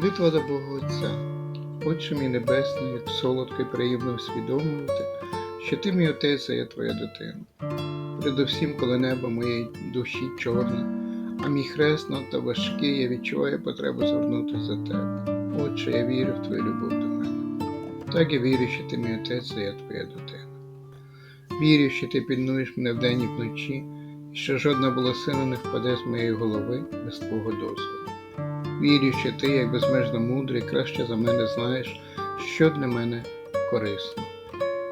Молитва до Бога Отця, Отче мій Небесний, як солодко і приємно усвідомлювати, що ти мій отець, а я твоя дитина. Передусім, коли небо моєї душі чорне, а мій хрест надто важкий, я відчуваю потребу звернутися до тебе. Отче, я вірю в твою любов до мене. Так я вірю, що ти мій отець, а я твоя дитина. Вірю, що ти пільнуєш мене вдень і вночі, і що жодна волосина не впаде з моєї голови без твого дозволу. Вірю, що ти, як безмежно мудрий, краще за мене знаєш, що для мене корисно.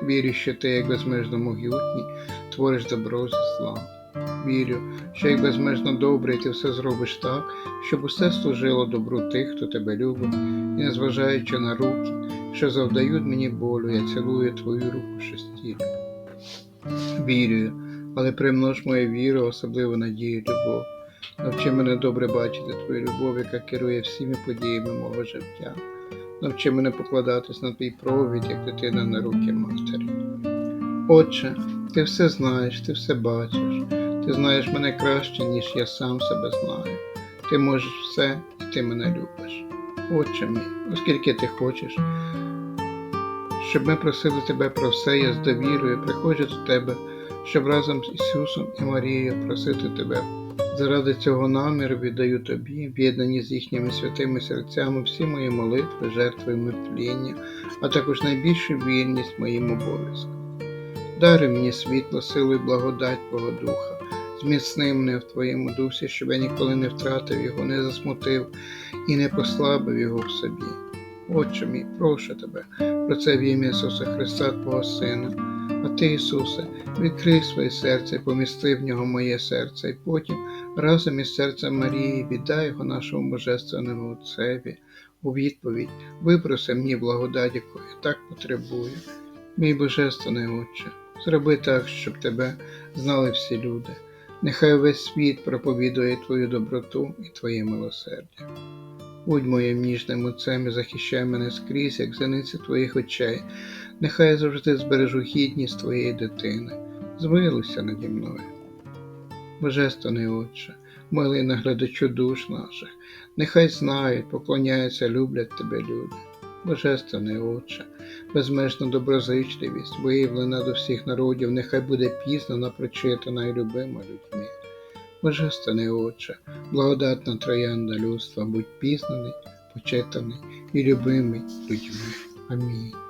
Вірю, що ти, як безмежно могутній, твориш добро зі зла. Вірю, що як безмежно добрий, ти все зробиш так, щоб усе служило добру тих, хто тебе любить, і незважаючи на руки, що завдають мені болю, я цілую твою руку шестілю. Вірю, але примнож мою віру, особливо надію любов. Навчи мене добре бачити твою любов, яка керує всіми подіями мого життя. Навчи мене покладатись на твій провід, як дитина на руки матері. Отче, ти все знаєш, ти все бачиш, ти знаєш мене краще, ніж я сам себе знаю. Ти можеш все, і ти мене любиш. Отче мій, оскільки ти хочеш, щоб ми просили тебе про все, я з довірою приходжу до тебе, щоб разом з Ісусом і Марією просити тебе. Заради цього наміру віддаю тобі, об'єднані з їхніми святими серцями, всі мої молитви, жертви і мертвління, а також найбільшу вільність моїм обов'язкам. Даруй мені світло, силу і благодать Твого Духа, зміцни мене в Твоєму дусі, щоб я ніколи не втратив його, не засмутив і не послабив його в собі. Отче мій, прошу тебе про це в ім'я Ісуса Христа, Твого Сина. А ти, Ісусе, відкрий своє серце, і помісти в нього моє серце, і потім разом із серцем Марії віддай його нашому божественному Отцеві. У відповідь випроси мені благодать, яку я так потребую. Мій Божественний Отче, зроби так, щоб тебе знали всі люди. Нехай весь світ проповідує Твою доброту і Твоє милосердя. Будь моїм ніжним отцем і захищай мене скрізь, як зениці твоїх очей. Нехай я завжди збережу гідність твоєї дитини. Змилуйся наді мною. Божественний Отче, милий наглядачу душ наших, нехай знають, поклоняються, люблять тебе люди. Божественний Отче, безмежна доброзичливість, виявлена до всіх народів, нехай буде пізнана, прочитана і любима людьми. Божественний Отче, благодатна троянда людства, будь пізнаний, почитаний і любимий людьми. Амінь.